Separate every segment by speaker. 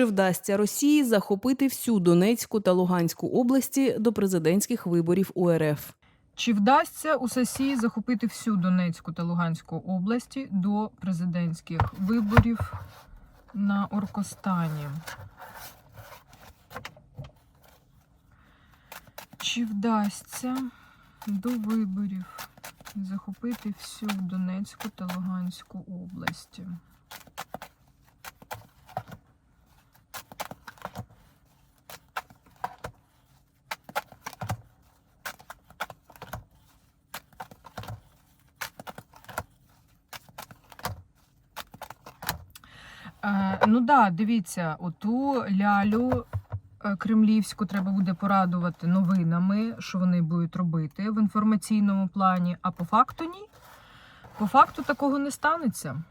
Speaker 1: Чи вдасться Росії захопити всю Донецьку та Луганську області до президентських виборів у РФ?
Speaker 2: Чи вдасться у Сесії захопити всю Донецьку та Луганську області до президентських виборів на Оркостані? Чи вдасться до виборів захопити всю Донецьку та Луганську області? Е, ну да, дивіться, оту лялю е, кремлівську треба буде порадувати новинами, що вони будуть робити в інформаційному плані, а по факту ні. По факту такого не станеться.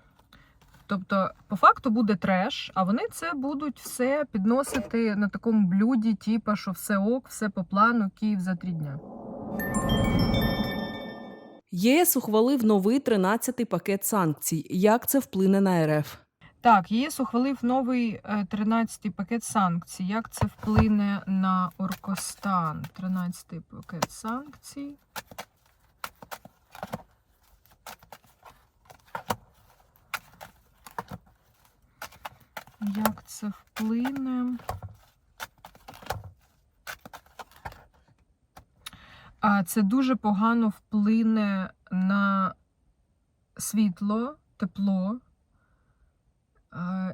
Speaker 2: Тобто, по факту буде треш, а вони це будуть все підносити на такому блюді, типу, що все ок, все по плану, Київ за три дня.
Speaker 1: ЄС ухвалив новий 13-й пакет санкцій. Як це вплине на РФ?
Speaker 2: Так, ЄС ухвалив новий е, 13-й пакет санкцій. Як це вплине на Оркостан? 13-й пакет санкцій. Як це вплине? Це дуже погано вплине на світло, тепло е,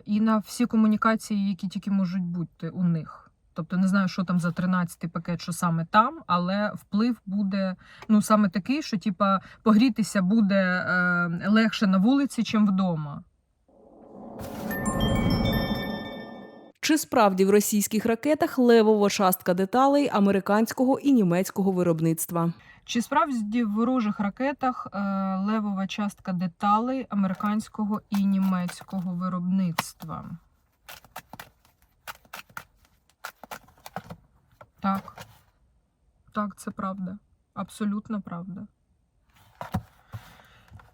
Speaker 2: і на всі комунікації, які тільки можуть бути у них. Тобто не знаю, що там за 13-й пакет, що саме там, але вплив буде ну саме такий, що типа погрітися буде е, легше на вулиці, чим вдома.
Speaker 1: Чи справді в російських ракетах левова частка деталей американського і німецького виробництва?
Speaker 2: Чи справді в ворожих ракетах е, левова частка деталей американського і німецького виробництва? Так. Так, це правда. Абсолютно правда.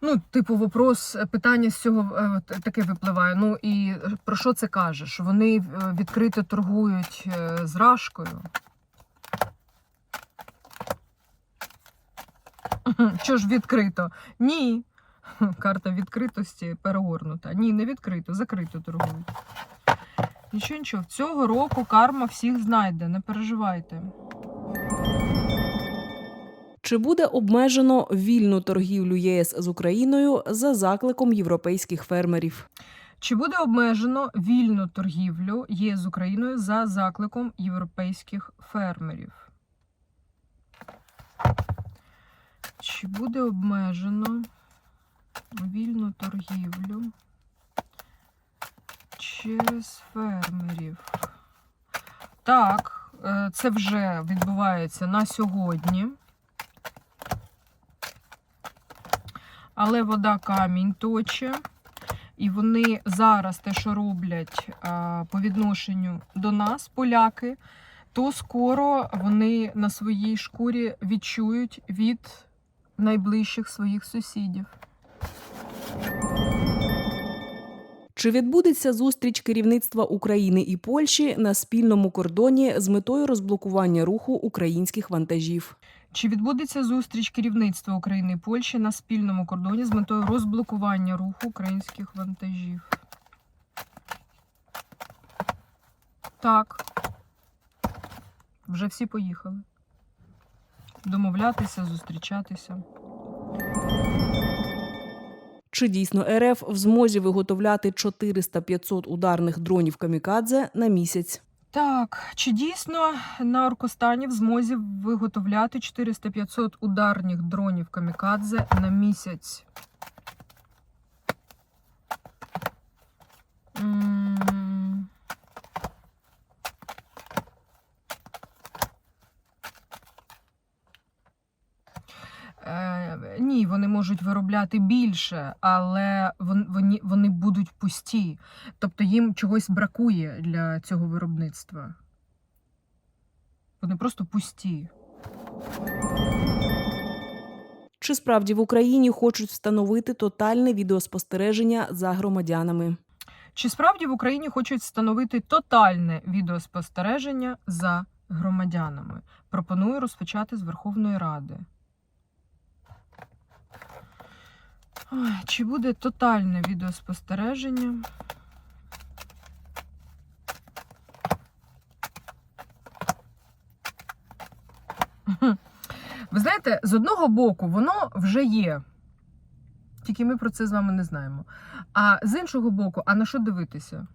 Speaker 2: Ну, типу, вопрос, е, питання з цього е, таке випливає. Ну і про що це каже? Що вони е, відкрито торгують е, з рашкою. Що ж відкрито? Ні. Карта відкритості перегорнута. Ні, не відкрито, закрито торгують. Нічого, нічого. Цього року карма всіх знайде, не переживайте.
Speaker 1: Чи буде обмежено вільну торгівлю ЄС з Україною за закликом європейських фермерів?
Speaker 2: Чи буде обмежено вільну торгівлю ЄС з Україною за закликом європейських фермерів? Чи буде обмежено вільну торгівлю через фермерів? Так, е, це вже відбувається на сьогодні. Але вода камінь точе. І вони зараз те, що роблять а, по відношенню до нас, поляки, то скоро вони на своїй шкурі відчують від найближчих своїх сусідів.
Speaker 1: Чи відбудеться зустріч керівництва України і Польщі на спільному кордоні з метою розблокування руху українських вантажів?
Speaker 2: Чи відбудеться зустріч керівництва України і Польщі на спільному кордоні з метою розблокування руху українських вантажів? Так. Вже всі поїхали. Домовлятися, зустрічатися.
Speaker 1: Чи дійсно РФ в змозі виготовляти 400-500 ударних дронів камікадзе на місяць?
Speaker 2: Так, чи дійсно на Оркостані в змозі виготовляти 400-500 ударних дронів камікадзе на місяць? М, ні, вони можуть виробляти більше, але вони, вони будуть пусті. Тобто їм чогось бракує для цього виробництва. Вони просто пусті.
Speaker 1: Чи справді в Україні хочуть встановити тотальне відеоспостереження за громадянами?
Speaker 2: Чи справді в Україні хочуть встановити тотальне відеоспостереження за громадянами? Пропоную розпочати з Верховної Ради. Чи буде тотальне відеоспостереження? Ви знаєте, з одного боку, воно вже є. Тільки ми про це з вами не знаємо. А з іншого боку, а на що дивитися?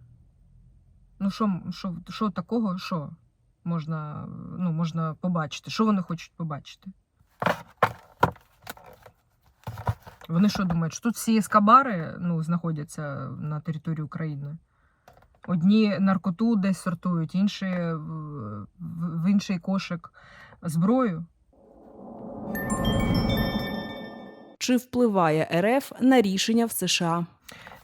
Speaker 2: Ну, що, що, що такого, що можна, ну, можна побачити? Що вони хочуть побачити? Вони що думають, що тут всі ескабари ну, знаходяться на території України? Одні наркоту десь сортують, інші в, інший кошик зброю.
Speaker 1: Чи впливає РФ на рішення в США?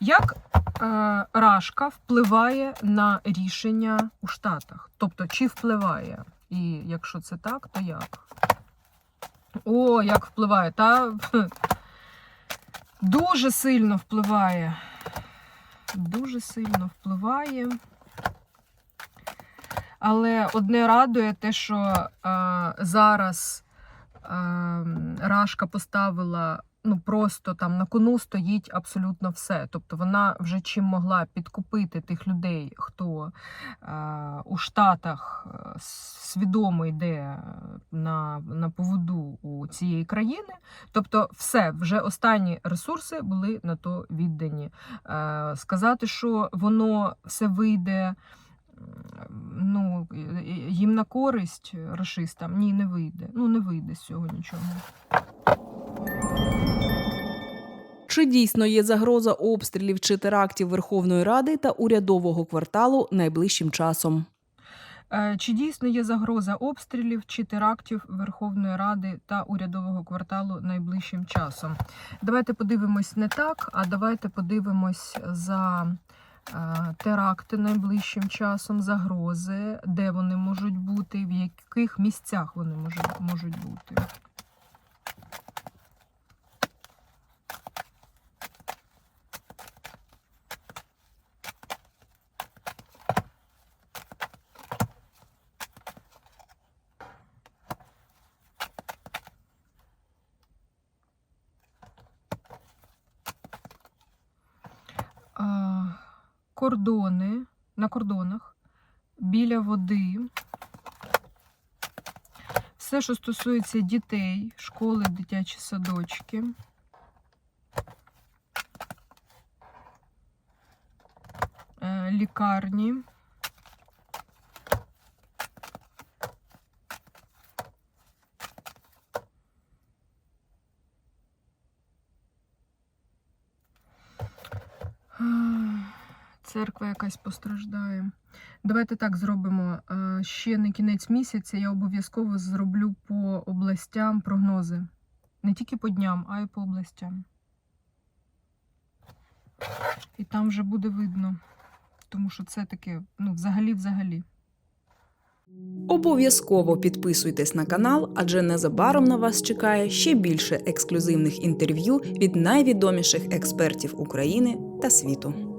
Speaker 2: Як е, Рашка впливає на рішення у Штатах? Тобто, чи впливає? І якщо це так, то як? О, як впливає? Та дуже сильно впливає. Дуже сильно впливає. Але одне радує те, що е, зараз е, Рашка поставила ну просто там на кону стоїть абсолютно все. Тобто вона вже чим могла підкупити тих людей, хто е, у Штатах свідомо йде на, на поводу у цієї країни. Тобто, все, вже останні ресурси були на то віддані. Е, сказати, що воно все вийде. Ну, їм на користь рашистам, ні, не вийде. Ну, не вийде з цього нічого.
Speaker 1: Чи дійсно є загроза обстрілів чи терактів Верховної Ради та урядового кварталу найближчим часом?
Speaker 2: Е, Чи дійсно є загроза обстрілів чи терактів Верховної Ради та урядового кварталу найближчим часом? Давайте подивимось не так, а давайте подивимось за е, теракти найближчим часом, загрози, де вони можуть бути, в яких місцях вони можуть, можуть бути. Кордони на кордонах біля води. Все, що стосується дітей, школи, дитячі садочки. Е, Лікарні. Церква якась постраждає. Давайте так зробимо. Е, Ще на кінець місяця я обов'язково зроблю по областям прогнози. Не тільки по дням, а й по областям. І там вже буде видно. Тому що це таке, ну, взагалі-взагалі.
Speaker 1: Обов'язково підписуйтесь на канал, адже незабаром на вас чекає ще більше ексклюзивних інтерв'ю від найвідоміших експертів України та світу.